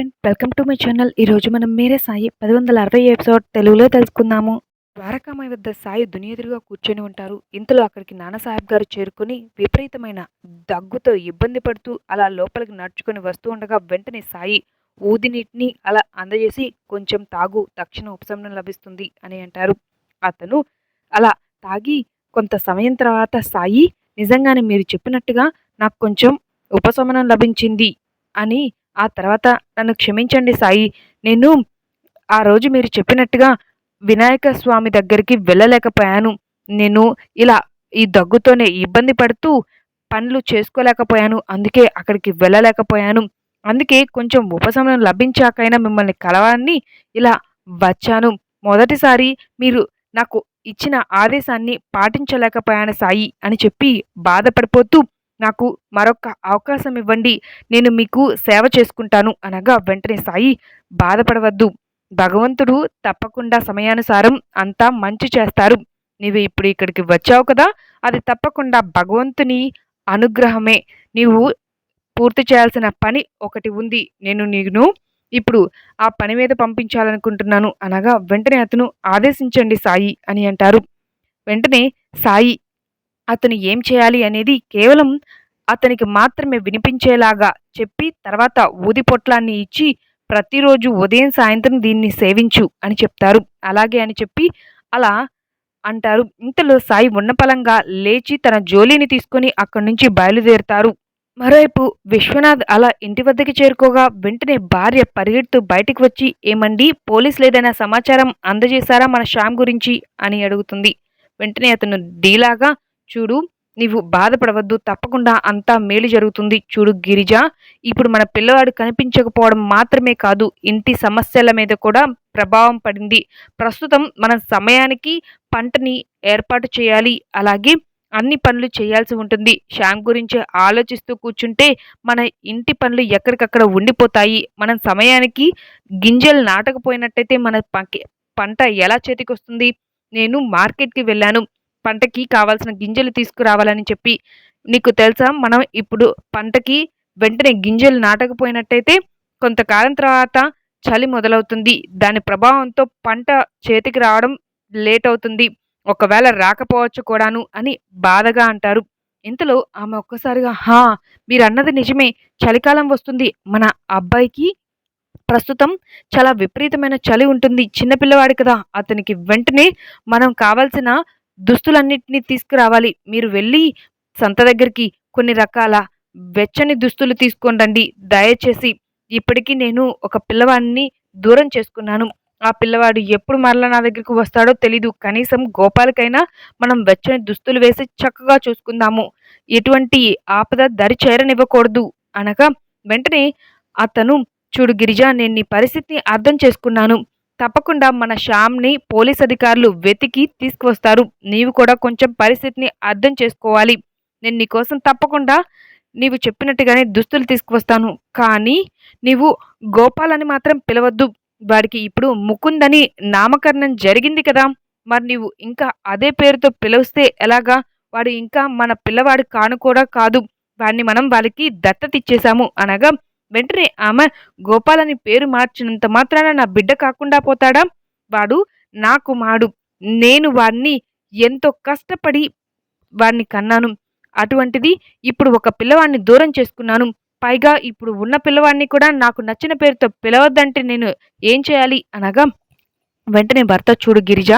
Friend welcome to my channel ఈరోజు మనం మీరే సాయి పది వందల అరవై ఎపిసోడ్ తెలుగులో తెలుసుకుందాము. ద్వారకామాయి వద్ద సాయి దునియెదురుగా కూర్చొని ఉంటారు. ఇంతలో అక్కడికి నానాసాహెబ్ గారు చేరుకుని విపరీతమైన దగ్గుతో ఇబ్బంది పడుతూ అలా లోపలికి నడుచుకొని వస్తూ ఉండగా వెంటనే సాయి ఊది నీటిని అలా అందజేసి కొంచెం తాగు తక్షణ ఉపశమనం లభిస్తుంది అని అంటారు. అతను అలా తాగి కొంత సమయం తర్వాత సాయి నిజంగానే మీరు చెప్పినట్టుగా నాకు కొంచెం ఉపశమనం లభించింది అని ఆ తర్వాత నన్ను క్షమించండి సాయి. నేను ఆ రోజు మీరు చెప్పినట్టుగా వినాయక స్వామి దగ్గరికి వెళ్ళలేకపోయాను. నేను ఇలా ఈ దగ్గుతోనే ఇబ్బంది పడుతూ పనులు చేసుకోలేకపోయాను. అందుకే అక్కడికి వెళ్ళలేకపోయాను. అందుకే కొంచెం ఉపశమనం లభించాకైనా మిమ్మల్ని కలవాలని ఇలా వచ్చాను. మొదటిసారి మీరు నాకు ఇచ్చిన ఆదేశాన్ని పాటించలేకపోయాను సాయి అని చెప్పి బాధపడిపోతూ నాకు మరొక అవకాశం ఇవ్వండి. నేను మీకు సేవ చేసుకుంటాను అనగా వెంటనే సాయి బాధపడవద్దు. భగవంతుడు తప్పకుండా సమయానుసారం అంతా మంచి చేస్తారు. నీవు ఇప్పుడు ఇక్కడికి వచ్చావు కదా? అది తప్పకుండా భగవంతుని అనుగ్రహమే. నీవు పూర్తి చేయాల్సిన పని ఒకటి ఉంది. నేను నేను ఇప్పుడు ఆ పని మీద పంపించాలనుకుంటున్నాను అనగా వెంటనే అతను ఆదేశించండి సాయి అని అంటారు. వెంటనే సాయి అతను ఏం చేయాలి అనేది కేవలం అతనికి మాత్రమే వినిపించేలాగా చెప్పి తర్వాత ఊది పొట్లాన్ని ఇచ్చి ప్రతిరోజు ఉదయం సాయంత్రం దీన్ని సేవించు అని చెప్తారు. అలాగే అని చెప్పి అలా అంటారు. ఇంతలో సాయి ఉన్నపలంగా లేచి తన జోలీని తీసుకొని అక్కడి నుంచి బయలుదేరుతారు. మరోవైపు విశ్వనాథ్ అలా ఇంటి వద్దకి చేరుకోగా వెంటనే భార్య పరిగెడుతూ బయటికి వచ్చి ఏమండి పోలీసులు ఏదైనా సమాచారం అందజేశారా మన శ్యామ్ గురించి? అని అడుగుతుంది. వెంటనే అతను డీలాగా చూడు నీవు బాధపడవద్దు తప్పకుండా అంతా మేలు జరుగుతుంది. చూడు గిరిజ ఇప్పుడు మన పిల్లవాడు కనిపించకపోవడం మాత్రమే కాదు ఇంటి సమస్యల మీద కూడా ప్రభావం పడింది. ప్రస్తుతం మన సమయానికి పంటని ఏర్పాటు చేయాలి అలాగే అన్ని పనులు చేయాల్సి ఉంటుంది. శ్యామ్ గురించి ఆలోచిస్తూ కూర్చుంటే మన ఇంటి పనులు ఎక్కడికక్కడ ఉండిపోతాయి. మనం సమయానికి గింజలు నాటకపోయినట్టయితే మన పంట ఎలా చేతికి వస్తుంది నేను మార్కెట్కి వెళ్ళాను. పంటకి కావాల్సిన గింజలు తీసుకురావాలని చెప్పి నీకు తెలుసా? మనం ఇప్పుడు పంటకి వెంటనే గింజలు నాటకపోయినట్టయితే కొంతకాలం తర్వాత చలి మొదలవుతుంది. దాని ప్రభావంతో పంట చేతికి రావడం లేట్ అవుతుంది. ఒకవేళ రాకపోవచ్చు కూడాను అని బాధగా అంటారు. ఇంతలో ఆమె ఒక్కసారిగా హా మీరు అన్నది నిజమే. చలికాలం వస్తుంది. మన అబ్బాయికి ప్రస్తుతం చాలా విపరీతమైన చలి ఉంటుంది. చిన్నపిల్లవాడి కదా. అతనికి వెంటనే మనం కావాల్సిన దుస్తులన్నింటినీ తీసుకురావాలి. మీరు వెళ్ళి సంత దగ్గరికి కొన్ని రకాల వెచ్చని దుస్తులు తీసుకొని రండి. దయచేసి ఇప్పటికీ నేను ఒక పిల్లవాడిని దూరం చేసుకున్నాను. ఆ పిల్లవాడు ఎప్పుడు మరలా నా దగ్గరికి వస్తాడో తెలీదు. కనీసం గోపాలకైనా మనం వెచ్చని దుస్తులు వేసి చక్కగా చూసుకుందాము. ఎటువంటి ఆపద దరి చేరనివ్వకూడదు అనగా వెంటనే అతను చూడు గిరిజ నేను నీ పరిస్థితిని అర్థం చేసుకున్నాను. తప్పకుండా మన శ్యామ్ని పోలీస్ అధికారులు వెతికి తీసుకువస్తారు. నీవు కూడా కొంచెం పరిస్థితిని అర్థం చేసుకోవాలి. నేను నీకోసం తప్పకుండా నీవు చెప్పినట్టుగానే దుస్తులు తీసుకువస్తాను. కానీ నీవు గోపాలని మాత్రం పిలవద్దు. వాడికి ఇప్పుడు ముకుందని నామకరణం జరిగింది కదా. మరి నీవు ఇంకా అదే పేరుతో పిలిస్తే ఎలాగా? వాడు ఇంకా మన పిల్లవాడు కాను కూడా కాదు. వాడిని మనం వాళ్ళకి దత్తత ఇచ్చేశాము అనగా వెంటనే ఆమె గోపాలని పేరు మార్చినంత మాత్రాన నా బిడ్డ కాకుండా పోతాడా? వాడు నా కుమారుడు. నేను వాడిని ఎంతో కష్టపడి వాడిని కన్నాను. అటువంటిది ఇప్పుడు ఒక పిల్లవాడిని దూరం చేసుకున్నాను. పైగా ఇప్పుడు ఉన్న పిల్లవాడిని కూడా నాకు నచ్చిన పేరుతో పిలవద్దంటే నేను ఏం చేయాలి? అనగా వెంటనే భర్త చూడు గిరిజ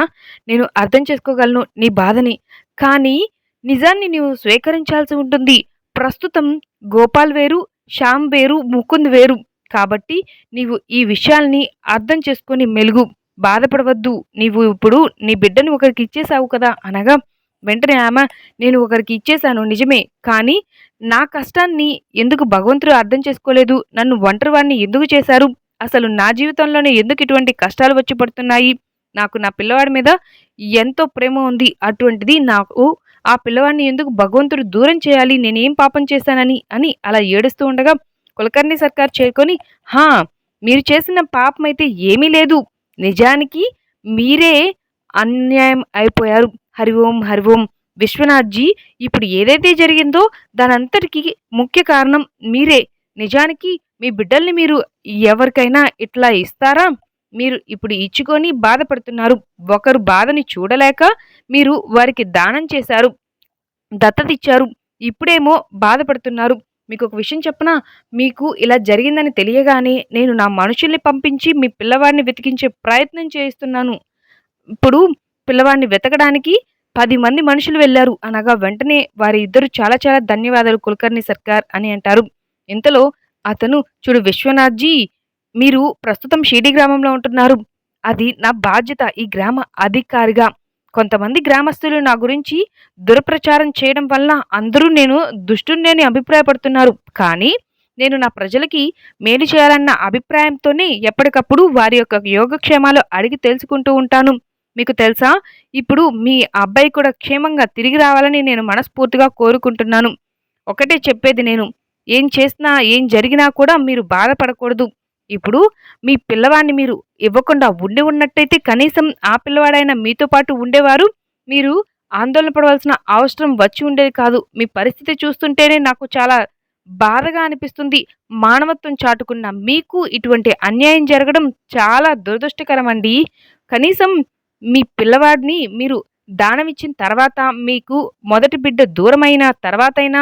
నేను అర్థం చేసుకోగలను నీ బాధని. కానీ నిజాన్ని నీవు స్వీకరించాల్సి ఉంటుంది. ప్రస్తుతం గోపాల్ వేరు శ్యామ్ వేరు ముకుంద్ వేరు. కాబట్టి నీవు ఈ విషయాల్ని అర్థం చేసుకొని మెలుగు. బాధపడవద్దు. నీవు ఇప్పుడు నీ బిడ్డను ఒకరికి ఇచ్చేసావు కదా అనగా వెంటనే ఆమె నేను ఒకరికి ఇచ్చేశాను నిజమే. కానీ నా కష్టాన్ని ఎందుకు భగవంతుడు అర్థం చేసుకోలేదు? నన్ను ఒంటరివాడిని ఎందుకు చేశారు? అసలు నా జీవితంలోనే ఎందుకు ఇటువంటి కష్టాలు వచ్చి పడుతున్నాయి? నాకు నా పిల్లవాడి మీద ఎంతో ప్రేమ ఉంది. అటువంటిది నాకు ఆ పిల్లవాడిని ఎందుకు భగవంతుడు దూరం చేయాలి? నేనేం పాపం చేశానని? అని అలా ఏడుస్తూ ఉండగా కులకర్ణి సర్కార్ చేరుకొని హా మీరు చేసిన పాపం అయితే ఏమీ లేదు. నిజానికి మీరే అన్యాయం అయిపోయారు. హరి ఓం హరి ఓం. విశ్వనాథ్జీ ఇప్పుడు ఏదైతే జరిగిందో దానంతటికి ముఖ్య కారణం మీరే. నిజానికి మీ బిడ్డల్ని మీరు ఎవరికైనా ఇట్లా ఇస్తారా? మీరు ఇప్పుడు ఇచ్చుకొని బాధపడుతున్నారు. ఒకరు బాధని చూడలేక మీరు వారికి దానం చేశారు. దత్తతిచ్చారు. ఇప్పుడేమో బాధపడుతున్నారు. మీకు ఒక విషయం చెప్పనా? మీకు ఇలా జరిగిందని తెలియగానే నేను నా మనుషుల్ని పంపించి మీ పిల్లవాడిని వెతికించే ప్రయత్నం చేయిస్తున్నాను. ఇప్పుడు పిల్లవాడిని వెతకడానికి పది మంది మనుషులు వెళ్ళారు. అనగా వెంటనే వారి ఇద్దరు చాలా చాలా ధన్యవాదాలు కులకర్ణి సర్కార్ అని అంటారు. ఇంతలో అతను చూడు విశ్వనాథ్జీ మీరు ప్రస్తుతం షీడి గ్రామంలో ఉంటున్నారు. అది నా బాధ్యత. ఈ గ్రామ అధికారిగా కొంతమంది గ్రామస్తులు నా గురించి దురప్రచారం చేయడం వల్ల అందరూ నేను దుష్టుణ్ణి అభిప్రాయపడుతున్నారు. కానీ నేను నా ప్రజలకి మేలు చేయాలన్న అభిప్రాయంతోనే ఎప్పటికప్పుడు వారి యొక్క యోగక్షేమాలు అడిగి తెలుసుకుంటూ ఉంటాను. మీకు తెలుసా? ఇప్పుడు మీ అబ్బాయి కూడా క్షేమంగా తిరిగి రావాలని నేను మనస్ఫూర్తిగా కోరుకుంటున్నాను. ఒకటే చెప్పేది నేను. ఏం చేసినా ఏం జరిగినా కూడా మీరు బాధపడకూడదు. ఇప్పుడు మీ పిల్లవాడిని మీరు ఇవ్వకుండా ఉండి ఉన్నట్టయితే కనీసం ఆ పిల్లవాడైనా మీతో పాటు ఉండేవారు మీరు ఆందోళన పడవలసిన అవసరం వచ్చి ఉండేది కాదు. మీ పరిస్థితి చూస్తుంటేనే నాకు చాలా బాధగా అనిపిస్తుంది. మానవత్వం చాటుకున్న మీకు ఇటువంటి అన్యాయం జరగడం చాలా దురదృష్టకరం అండి కనీసం మీ పిల్లవాడిని మీరు దానం ఇచ్చిన తర్వాత మీకు మొదటి బిడ్డ దూరమైన తర్వాతైనా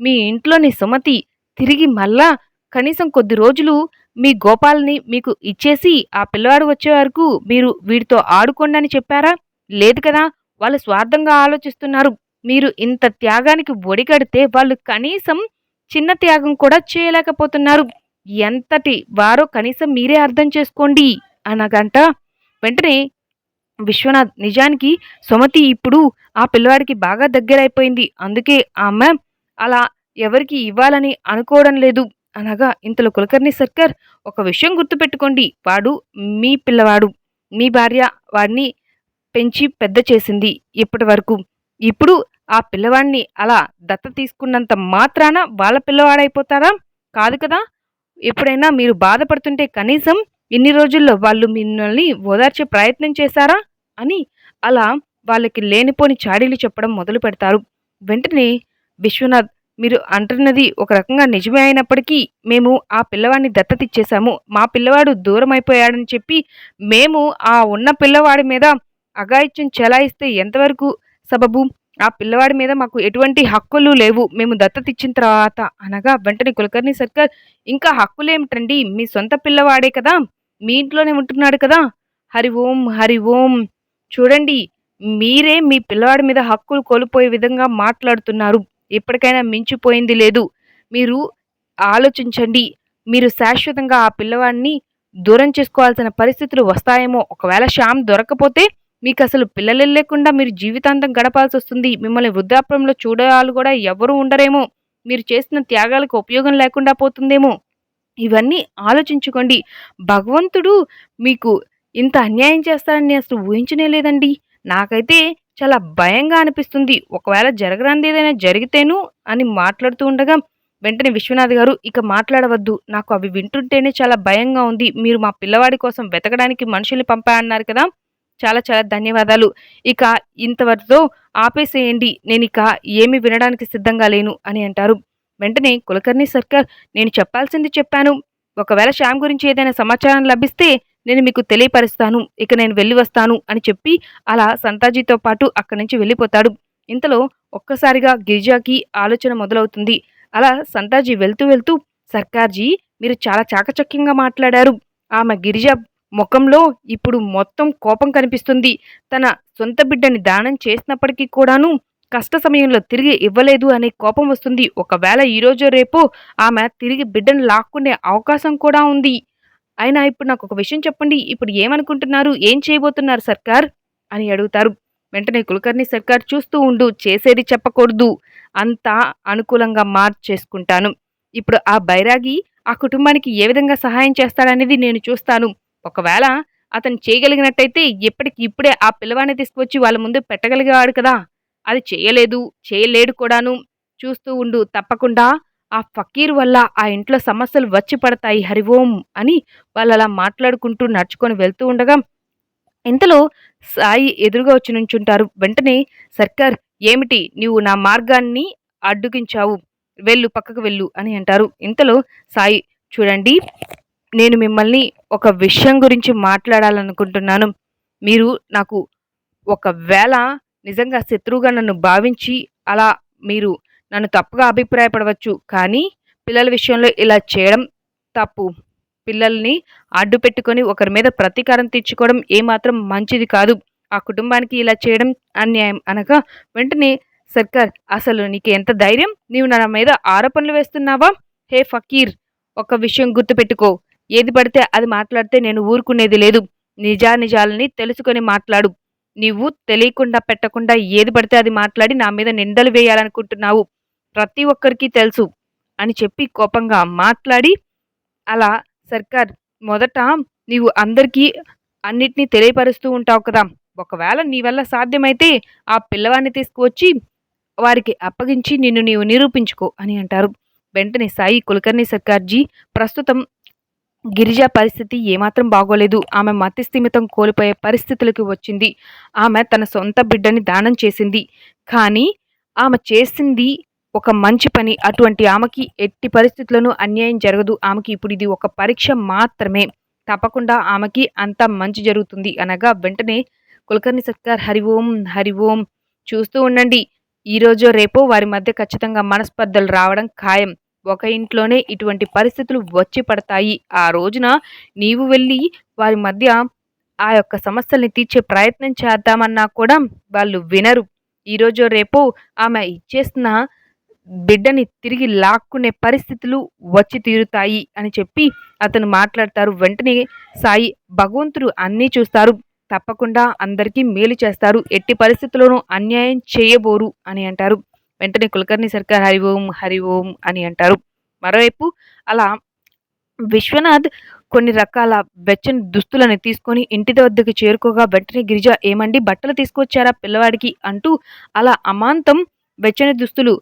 మీ ఇంట్లోని సుమతి తిరిగి మళ్ళా కనీసం కొద్ది రోజులు మీ గోపాల్ని మీకు ఇచ్చేసి ఆ పిల్లవాడు వచ్చే వరకు మీరు వీడితో ఆడుకోండి అని చెప్పారా? లేదు కదా వాళ్ళు స్వార్థంగా ఆలోచిస్తున్నారు. మీరు ఇంత త్యాగానికి ఒడిగడితే వాళ్ళు కనీసం చిన్న త్యాగం కూడా చేయలేకపోతున్నారు. ఎంతటి వారో కనీసం మీరే అర్థం చేసుకోండి అనగంట వెంటనే విశ్వనాథ్ నిజానికి సుమతి ఇప్పుడు ఆ పిల్లవాడికి బాగా దగ్గరైపోయింది. అందుకే ఆమె అలా ఎవరికి ఇవ్వాలని అనుకోవడం లేదు. అనగా ఇంతలో కులకర్ణి సర్కార్ ఒక విషయం గుర్తుపెట్టుకోండి. వాడు మీ పిల్లవాడు. మీ భార్య వాడిని పెంచి పెద్ద చేసింది ఇప్పటి వరకు. ఇప్పుడు ఆ పిల్లవాడిని అలా దత్త తీసుకున్నంత మాత్రాన వాళ్ళ పిల్లవాడైపోతారా కాదు కదా? ఎప్పుడైనా మీరు బాధపడుతుంటే కనీసం ఇన్ని రోజుల్లో వాళ్ళు మిమ్మల్ని ఓదార్చే ప్రయత్నం చేశారా? అని అలా వాళ్ళకి లేనిపోని చాడీలు చెప్పడం మొదలు పెడతారు వెంటనే విశ్వనాథ్ మీరు అంటున్నది ఒక రకంగా నిజమే అయినప్పటికీ మేము ఆ పిల్లవాడిని దత్తతిచ్చేశాము మా పిల్లవాడు దూరం అయిపోయాడని చెప్పి మేము ఆ ఉన్న పిల్లవాడి మీద అఘాయిత్యం చెలాయిస్తే ఎంతవరకు సబబు? ఆ పిల్లవాడి మీద మాకు ఎటువంటి హక్కులు లేవు. మేము దత్తతిచ్చిన తర్వాత అనగా వెంటనే కులకర్ణి సర్కార్ ఇంకా హక్కులేమిటండి? మీ సొంత పిల్లవాడే కదా? మీ ఇంట్లోనే ఉంటున్నాడు కదా? హరి ఓం హరి ఓం. చూడండి మీరే మీ పిల్లవాడి మీద హక్కులు కోల్పోయే విధంగా మాట్లాడుతున్నారు. ఎప్పటికైనా మించిపోయింది లేదు. మీరు ఆలోచించండి. మీరు శాశ్వతంగా ఆ పిల్లవాడిని దూరం చేసుకోవాల్సిన పరిస్థితులు వస్తాయేమో. ఒకవేళ శ్యామ్ దొరకపోతే మీకు అసలు పిల్లలు లేకుండా మీరు జీవితాంతం గడపాల్సి వస్తుంది. మిమ్మల్ని వృద్ధాప్యంలో చూడాలి కూడా ఎవరు ఉండరేమో. మీరు చేసిన త్యాగాలకు ఉపయోగం లేకుండా పోతుందేమో. ఇవన్నీ ఆలోచించుకోండి. భగవంతుడు మీకు ఇంత అన్యాయం చేస్తారని అసలు ఊహించనే లేదండి. నాకైతే చాలా భయంగా అనిపిస్తుంది. ఒకవేళ జరగరాంది ఏదైనా జరిగితేను అని మాట్లాడుతూ ఉండగా వెంటనే విశ్వనాథ్ గారు ఇక మాట్లాడవద్దు. నాకు అవి వింటుంటేనే చాలా భయంగా ఉంది. మీరు మా పిల్లవాడి కోసం వెతకడానికి మనుషుల్ని పంపా అన్నారు కదా. చాలా చాలా ధన్యవాదాలు. ఇక ఇంతవరతో ఆపేసేయండి. నేను ఇక ఏమి వినడానికి సిద్ధంగా లేను అని అంటారు. వెంటనే కులకర్ణి సర్కార్ నేను చెప్పాల్సింది చెప్పాను. ఒకవేళ శ్యామ్ గురించి ఏదైనా సమాచారం లభిస్తే నేను మీకు తెలియపరుస్తాను ఇక నేను వెళ్ళి వస్తాను అని చెప్పి అలా సంతాజీతో పాటు అక్కడి నుంచి వెళ్ళిపోతాడు. ఇంతలో ఒక్కసారిగా గిరిజాకి ఆలోచన మొదలవుతుంది. అలా సంతాజీ వెళ్తూ వెళ్తూ సర్కార్జీ మీరు చాలా చాకచక్యంగా మాట్లాడారు. ఆమె గిరిజ ముఖంలో ఇప్పుడు మొత్తం కోపం కనిపిస్తుంది. తన సొంత బిడ్డని దానం చేసినప్పటికీ కూడాను కష్ట సమయంలో తిరిగి ఇవ్వలేదు అనే కోపం వస్తుంది. ఒకవేళ ఈరోజు రేపు ఆమె తిరిగి బిడ్డను లాక్కునే అవకాశం కూడా ఉంది. అయినా ఇప్పుడు నాకు ఒక విషయం చెప్పండి. ఇప్పుడు ఏమనుకుంటున్నారు? ఏం చేయబోతున్నారు సర్కార్? అని అడుగుతారు. వెంటనే కులకర్ణి సర్కార్ చూస్తూ ఉండు. చేసేది చెప్పకూడదు. అంతా అనుకూలంగా మార్చేసుకుంటాను. ఇప్పుడు ఆ బైరాగి ఆ కుటుంబానికి ఏ విధంగా సహాయం చేస్తాడనేది నేను చూస్తాను. ఒకవేళ అతను చేయగలిగినట్టయితే ఎప్పటికి ఇప్పుడే ఆ పిల్లవాడిని తీసుకువచ్చి వాళ్ళ ముందు పెట్టగలిగేవాడు కదా. అది చేయలేదు. చేయలేడు కూడాను. చూస్తూ ఉండు. తప్పకుండా ఆ ఫకీర్ వల్ల ఆ ఇంట్లో సమస్యలు వచ్చి పడతాయి హరివోం అని వాళ్ళు అలా మాట్లాడుకుంటూ నడుచుకొని వెళ్తూ ఉండగా ఇంతలో సాయి ఎదురుగా వచ్చి నుంచుంటారు. వెంటనే సర్కార్ ఏమిటి? నీవు నా మార్గాన్ని అడ్డుగించావు. వెళ్ళు పక్కకు వెళ్ళు అని అంటారు. ఇంతలో సాయి చూడండి నేను మిమ్మల్ని ఒక విషయం గురించి మాట్లాడాలనుకుంటున్నాను. మీరు నాకు ఒకవేళ నిజంగా శత్రువుగా నన్ను భావించి అలా మీరు నన్ను తప్పుగా అభిప్రాయపడవచ్చు. కానీ పిల్లల విషయంలో ఇలా చేయడం తప్పు. పిల్లల్ని అడ్డు పెట్టుకొని ఒకరి మీద ప్రతీకారం తీర్చుకోవడం ఏమాత్రం మంచిది కాదు. ఆ కుటుంబానికి ఇలా చేయడం అన్యాయం అనగా వెంటనే సర్కార్ అసలు నీకు ఎంత ధైర్యం? నీవు నా మీద ఆరోపణలు వేస్తున్నావా? హే ఫకీర్ ఒక విషయం గుర్తుపెట్టుకో. ఏది పడితే అది మాట్లాడితే నేను ఊరుకునేది లేదు. నిజానిజాలని తెలుసుకొని మాట్లాడు. నీవు తెలియకుండా పెట్టకుండా ఏది పడితే అది మాట్లాడి నా మీద నిందలు వేయాలనుకుంటున్నావు. ప్రతి ఒక్కరికి తెలుసు అని చెప్పి కోపంగా మాట్లాడి అలా సర్కార్ మొదట నీవు అందరికీ అన్నిటినీ తెలియపరుస్తూ ఉంటావు కదా. ఒకవేళ నీ వల్ల సాధ్యమైతే ఆ పిల్లవాడిని తీసుకువచ్చి వారికి అప్పగించి నిన్ను నీవు నిరూపించుకో అని అంటారు. వెంటనే సాయి కులకర్ణి సర్కార్జీ ప్రస్తుతం గిరిజ పరిస్థితి ఏమాత్రం బాగోలేదు. ఆమె మతిస్థిమితం కోల్పోయే పరిస్థితులకు వచ్చింది. ఆమె తన సొంత బిడ్డని దానం చేసింది. కానీ ఆమె చేసింది ఒక మంచి పని అటువంటి ఆమెకి ఎట్టి పరిస్థితులను అన్యాయం జరగదు. ఆమెకి ఇప్పుడు ఇది ఒక పరీక్ష మాత్రమే. తప్పకుండా ఆమెకి అంత మంచి జరుగుతుంది. అనగా వెంటనే కులకర్ణి సర్కార్ హరి ఓం హరి ఓం చూస్తూ ఉండండి. ఈరోజు రేపో వారి మధ్య ఖచ్చితంగా మనస్పర్ధలు రావడం ఖాయం. ఒక ఇంట్లోనే ఇటువంటి పరిస్థితులు వచ్చి పడతాయి. ఆ రోజున నీవు వెళ్ళి వారి మధ్య ఆ యొక్క సమస్యల్ని తీర్చే ప్రయత్నం చేద్దామన్నా కూడా వాళ్ళు వినరు. ఈరోజు రేపు ఆమె ఇచ్చేసిన బిడ్డని తిరిగి లాక్కునే పరిస్థితులు వచ్చి తీరుతాయి అని చెప్పి అతను మాట్లాడతారు. వెంటనే సాయి భగవంతుడు అన్నీ చూస్తారు. తప్పకుండా అందరికీ మేలు చేస్తారు. ఎట్టి పరిస్థితుల్లోనూ అన్యాయం చేయబోరు అని అంటారు. వెంటనే కులకర్ణి సర్కార్ హరి ఓం హరి ఓం అని అంటారు. మరోవైపు అలా విశ్వనాథ్ కొన్ని రకాల వెచ్చని దుస్తులను తీసుకొని ఇంటి వద్దకు చేరుకోగా వెంటనే గిరిజ ఏమండి బట్టలు తీసుకొచ్చారా పిల్లవాడికి అంటూ అలా అమాంతం వెచ్చని దుస్తులు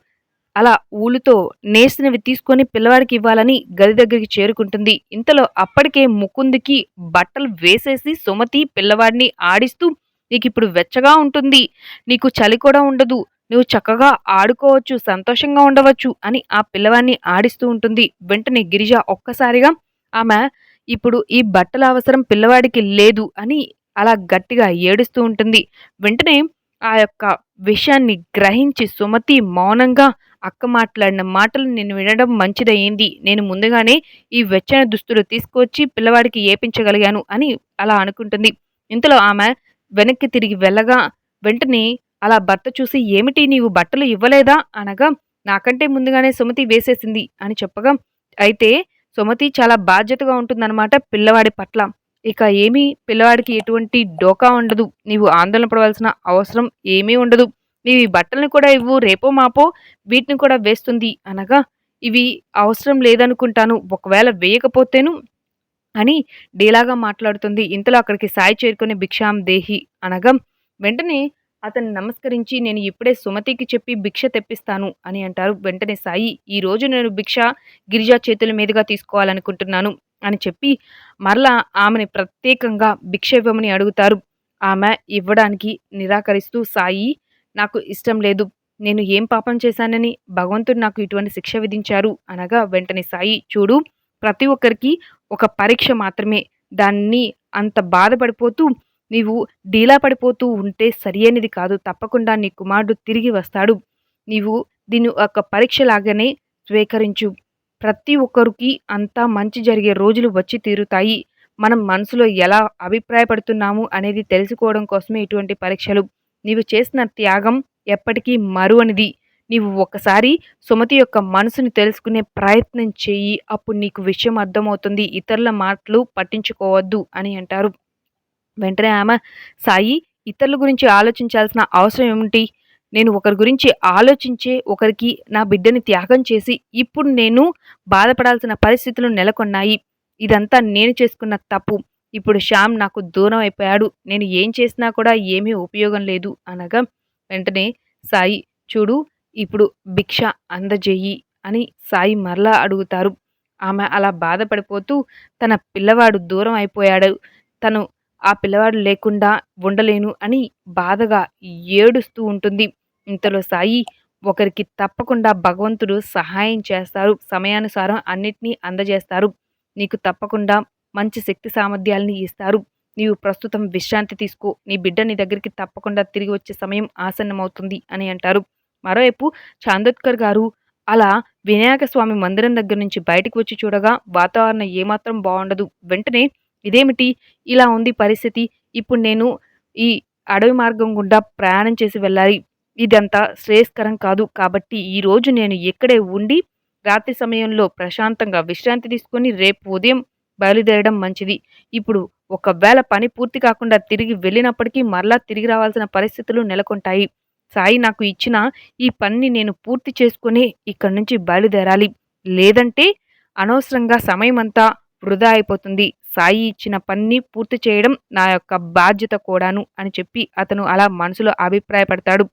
అలా ఊలుతో నేసినవి తీసుకొని పిల్లవాడికి ఇవ్వాలని గది దగ్గరికి చేరుకుంటుంది. ఇంతలో అప్పటికే ముకుందికి బట్టలు వేసేసి సుమతి పిల్లవాడిని ఆడిస్తూ నీకు ఇప్పుడు వెచ్చగా ఉంటుంది. నీకు చలి కూడా ఉండదు. నువ్వు చక్కగా ఆడుకోవచ్చు సంతోషంగా ఉండవచ్చు అని ఆ పిల్లవాడిని ఆడిస్తూ ఉంటుంది. వెంటనే గిరిజ ఒక్కసారిగా ఆమె ఇప్పుడు ఈ బట్టల అవసరం పిల్లవాడికి లేదు అని అలా గట్టిగా ఏడుస్తూ ఉంటుంది. వెంటనే ఆ యొక్క విషయాన్ని గ్రహించి సుమతి మౌనంగా అక్క మాట్లాడిన మాటలు నేను వినడం మంచిదయ్యింది. నేను ముందుగానే ఈ వెచ్చని దుస్తులు తీసుకొచ్చి పిల్లవాడికి ఏపించగలిగాను అని అలా అనుకుంటుంది. ఇంతలో ఆమె వెనక్కి తిరిగి వెళ్ళగా వెంటనే అలా భర్త చూసి ఏమిటి నీవు బట్టలు ఇవ్వలేదా? అనగా నాకంటే ముందుగానే సుమతి వేసేసింది అని చెప్పగా అయితే సుమతి చాలా బాధ్యతగా ఉంటుందన్నమాట పిల్లవాడి పట్ల. ఇక ఏమీ పిల్లవాడికి ఎటువంటి డోకా ఉండదు. నీవు ఆందోళన పడవలసిన అవసరం ఏమీ ఉండదు. నీవు ఈ బట్టలను కూడా ఇవ్వు రేపో మాపో వీటిని కూడా వేస్తుంది అనగా ఇవి అవసరం లేదనుకుంటాను ఒకవేళ వేయకపోతేను అని డీలాగా మాట్లాడుతుంది. ఇంతలో అక్కడికి సాయి చేరుకునే భిక్షాం దేహి అనగా వెంటనే అతన్ని నమస్కరించి నేను ఇప్పుడే సుమతికి చెప్పి భిక్ష తెప్పిస్తాను అని అంటారు. వెంటనే సాయి ఈ రోజు నేను భిక్ష గిరిజా చేతుల మీదుగా తీసుకోవాలనుకుంటున్నాను అని చెప్పి మరలా ఆమెని ప్రత్యేకంగా భిక్ష ఇవ్వమని అడుగుతారు. ఆమె ఇవ్వడానికి నిరాకరిస్తూ సాయి నాకు ఇష్టం లేదు. నేను ఏం పాపం చేశానని భగవంతుడు నాకు ఇటువంటి శిక్ష విధించారు అనగా వెంటనే సాయి చూడు ప్రతి ఒక్కరికి ఒక పరీక్ష మాత్రమే. దాన్ని అంత బాధపడిపోతూ నీవు డీలా పడిపోతూ ఉంటే సరియైనది కాదు. తప్పకుండా నీ కుమారుడు తిరిగి వస్తాడు. నీవు దీన్ని ఒక పరీక్షలాగానే స్వీకరించు. ప్రతి ఒక్కరికి అంతా మంచి జరిగే రోజులు వచ్చి తీరుతాయి. మనం మనసులో ఎలా అభిప్రాయపడుతున్నాము అనేది తెలుసుకోవడం కోసమే ఇటువంటి పరీక్షలు. నీవు చేసిన త్యాగం ఎప్పటికీ మరువనిది. నీవు ఒకసారి సుమతి యొక్క మనసుని తెలుసుకునే ప్రయత్నం చేయి అప్పుడు నీకు విషయం అర్థమవుతుంది. ఇతరుల మాటలు పట్టించుకోవద్దు అని అంటారు. వెంటనే ఆమె సాయి ఇతరుల గురించి ఆలోచించాల్సిన అవసరం ఏమిటి? నేను ఒకరి గురించి ఆలోచించే ఒకరికి నా బిడ్డని త్యాగం చేసి ఇప్పుడు నేను బాధపడాల్సిన పరిస్థితులు నెలకొన్నాయి. ఇదంతా నేను చేసుకున్న తప్పు. ఇప్పుడు శ్యామ్ నాకు దూరం అయిపోయాడు. నేను ఏం చేసినా కూడా ఏమీ ఉపయోగం లేదు. అనగా వెంటనే సాయి చూడు ఇప్పుడు భిక్ష అందజేయి అని సాయి మరలా అడుగుతారు. ఆమె అలా బాధపడిపోతూ తన పిల్లవాడు దూరం అయిపోయాడు. తను ఆ పిల్లవాడు లేకుండా ఉండలేను అని బాధగా ఏడుస్తూ ఉంటుంది. ఇంతలో సాయి ఒకరికి తప్పకుండా భగవంతుడు సహాయం చేస్తారు. సమయానుసారం అన్నిటినీ అందజేస్తారు. నీకు తప్పకుండా మంచి శక్తి సామర్థ్యాలని ఇస్తారు. నీవు ప్రస్తుతం విశ్రాంతి తీసుకో. నీ బిడ్డ నీ దగ్గరికి తప్పకుండా తిరిగి వచ్చే సమయం ఆసన్నమవుతుంది అని అంటారు. మరోవైపు చాందోత్కర్ గారు అలా వినాయక స్వామి మందిరం దగ్గర నుంచి బయటకు వచ్చి చూడగా వాతావరణం ఏమాత్రం బాగుండదు. వెంటనే ఇదేమిటి? ఇలా ఉంది పరిస్థితి. ఇప్పుడు నేను ఈ అడవి మార్గం గుండా ప్రయాణం చేసి వెళ్ళాలి. ఇదంతా శ్రేయస్కరం కాదు. కాబట్టి ఈరోజు నేను ఇక్కడే ఉండి రాత్రి సమయంలో ప్రశాంతంగా విశ్రాంతి తీసుకొని రేపు ఉదయం బయలుదేరడం మంచిది. ఇప్పుడు ఒకవేళ పని పూర్తి కాకుండా తిరిగి వెళ్ళినప్పటికీ మరలా తిరిగి రావాల్సిన పరిస్థితులు నెలకొంటాయి. సాయి నాకు ఇచ్చిన ఈ పనిని నేను పూర్తి చేసుకుని ఇక్కడి నుంచి బయలుదేరాలి. లేదంటే అనవసరంగా సమయం అంతా వృధా అయిపోతుంది. సాయి ఇచ్చిన పనిని పూర్తి చేయడం నా యొక్క బాధ్యత కూడాను అని చెప్పి అతను అలా మనసులో అభిప్రాయపడతాడు.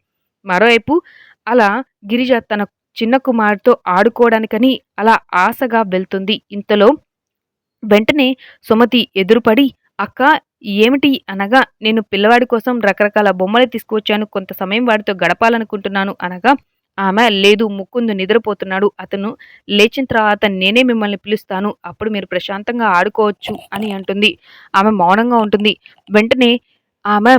మరోవైపు అలా గిరిజ తన చిన్న కుమారుతో ఆడుకోవడానికని అలా ఆశగా వెళ్తుంది. ఇంతలో వెంటనే సుమతి ఎదురుపడి అక్క ఏమిటి అనగా నేను పిల్లవాడి కోసం రకరకాల బొమ్మలు తీసుకువచ్చాను. కొంత సమయం వాడితో గడపాలనుకుంటున్నాను అనగా ఆమె లేదు ముక్కుందు నిద్రపోతున్నాడు. అతను లేచిన తర్వాత నేనే మిమ్మల్ని పిలుస్తాను. అప్పుడు మీరు ప్రశాంతంగా ఆడుకోవచ్చు అని అంటుంది. ఆమె మౌనంగా ఉంటుంది. వెంటనే ఆమె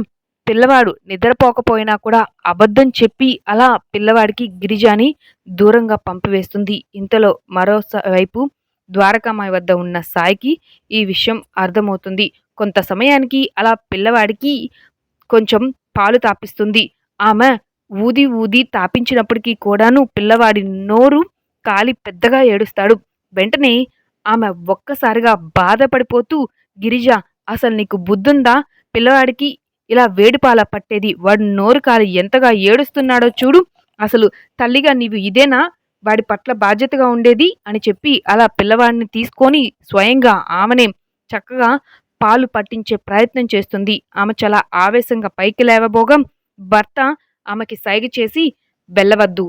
పిల్లవాడు నిద్రపోకపోయినా కూడా అబద్ధం చెప్పి అలా పిల్లవాడికి గిరిజాని దూరంగా పంపివేస్తుంది. ఇంతలో మరోవైపు ద్వారకామాయి వద్ద ఉన్న సాయికి ఈ విషయం అర్థమవుతుంది. కొంత సమయానికి అలా పిల్లవాడికి కొంచెం పాలు తాపిస్తుంది. ఆమె ఊది ఊది తాపించినప్పటికీ కూడాను పిల్లవాడి నోరు కాలి పెద్దగా ఏడుస్తాడు. వెంటనే ఆమె ఒక్కసారిగా బాధపడిపోతూ గిరిజ అసలు నీకు బుద్ధుందా? పిల్లవాడికి ఇలా వేడిపాల పట్టేది. వాడు నోరు కాలి ఎంతగా ఏడుస్తున్నాడో చూడు. అసలు తల్లిగా నీవు ఇదేనా? వాడి పట్ల బాధ్యతగా ఉండేది అని చెప్పి అలా పిల్లవాడిని తీసుకొని స్వయంగా ఆమెనే చక్కగా పాలు పట్టించే ప్రయత్నం చేస్తుంది. ఆమె చాలా ఆవేశంగా పైకి లేవబోగం భర్త ఆమెకి సైగ చేసి వెళ్ళవద్దు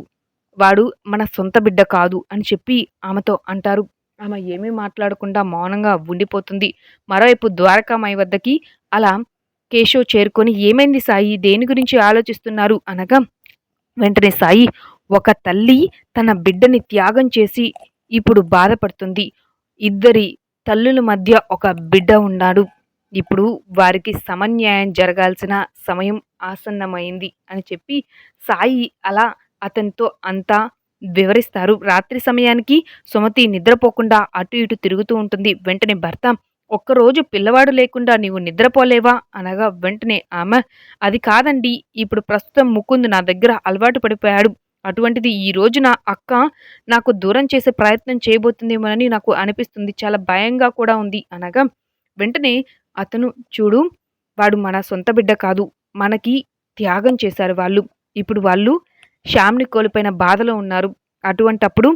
వాడు మన సొంత బిడ్డ కాదు అని చెప్పి ఆమెతో అంటారు. ఆమె ఏమీ మాట్లాడకుండా మౌనంగా ఉండిపోతుంది. మరోవైపు ద్వారకామాయి వద్దకి అలా కేశవ్ చేరుకొని ఏమైంది సాయి? దేని గురించి ఆలోచిస్తున్నారు? అనగా వెంటనే సాయి ఒక తల్లి తన బిడ్డని త్యాగం చేసి ఇప్పుడు బాధపడుతుంది. ఇద్దరి తల్లుల మధ్య ఒక బిడ్డ ఉన్నాడు. ఇప్పుడు వారికి సమన్యాయం జరగాల్సిన సమయం ఆసన్నమైంది అని చెప్పి సాయి అలా అతనితో అంతా వివరిస్తారు. రాత్రి సమయానికి సుమతి నిద్రపోకుండా అటు ఇటు తిరుగుతూ ఉంటుంది. వెంటనే భర్త ఒక్కరోజు పిల్లవాడు లేకుండా నీవు నిద్రపోలేవా? అనగా వెంటనే ఆమె అది కాదండి. ఇప్పుడు ప్రస్తుతం ముకుందు నా దగ్గర అలవాటు పడిపోయాడు. అటువంటిది ఈ రోజు నా అక్క నాకు దూరం చేసే ప్రయత్నం చేయబోతుందేమోనని నాకు అనిపిస్తుంది. చాలా భయంగా కూడా ఉంది. అనగా వెంటనే అతను చూడు వాడు మన సొంత బిడ్డ కాదు. మనకి త్యాగం చేశారు వాళ్ళు. ఇప్పుడు వాళ్ళు శ్యామ్ని కోల్పోయిన బాధలో ఉన్నారు. అటువంటప్పుడు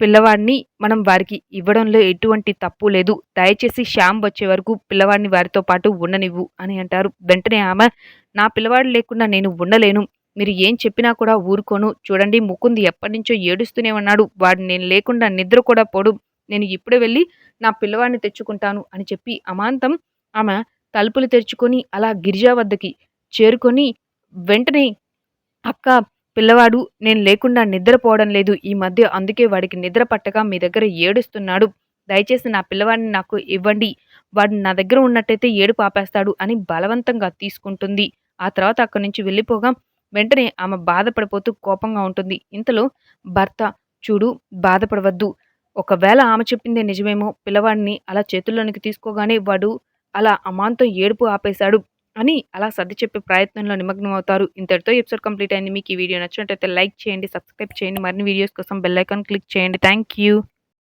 పిల్లవాడిని మనం వారికి ఇవ్వడంలో ఎటువంటి తప్పు లేదు. దయచేసి శ్యామ్ వచ్చే వరకు పిల్లవాడిని వారితో పాటు ఉండనివ్వు అని అంటారు. వెంటనే ఆమె నా పిల్లవాడు లేకుండా నేను ఉండలేను. మీరు ఏం చెప్పినా కూడా ఊరుకోను. చూడండి ముకుంది ఎప్పటి నుంచో ఏడుస్తూనే ఉన్నాడు. వాడు నేను లేకుండా నిద్ర కూడా పోడు. నేను ఇప్పుడే వెళ్ళి నా పిల్లవాడిని తెచ్చుకుంటాను అని చెప్పి అమాంతం ఆమె తలుపులు తెరుచుకొని అలా గిరిజా వద్దకి చేరుకొని వెంటనే అక్క పిల్లవాడు నేను లేకుండా నిద్రపోవడం లేదు. ఈ మధ్య అందుకే వాడికి నిద్ర పట్టగా మీ దగ్గర ఏడుస్తున్నాడు. దయచేసి నా పిల్లవాడిని నాకు ఇవ్వండి. వాడు నా దగ్గర ఉన్నట్టయితే ఏడు పాపేస్తాడు అని బలవంతంగా తీసుకుంటుంది. ఆ తర్వాత అక్కడి నుంచి వెళ్ళిపోగా వెంటనే ఆమె బాధపడిపోతూ కోపంగా ఉంటుంది. ఇంతలో భర్త చూడు బాధపడవద్దు. ఒకవేళ ఆమె చెప్పిందే నిజమేమో పిల్లవాడిని అలా చేతుల్లోనికి తీసుకోగానే వాడు అలా అమాంతం ఏడుపు ఆపేశాడు అని అలా సర్ది చెప్పే ప్రయత్నంలో నిమగ్నం అవుతారు. ఇంతటితో ఎపిసోడ్ కంప్లీట్ అయింది. మీకు ఈ వీడియో నచ్చినట్టయితే లైక్ చేయండి సబ్స్క్రైబ్ చేయండి. మరిన్ని వీడియోస్ కోసం బెల్ ఐకాన్ క్లిక్ చేయండి. Thank you.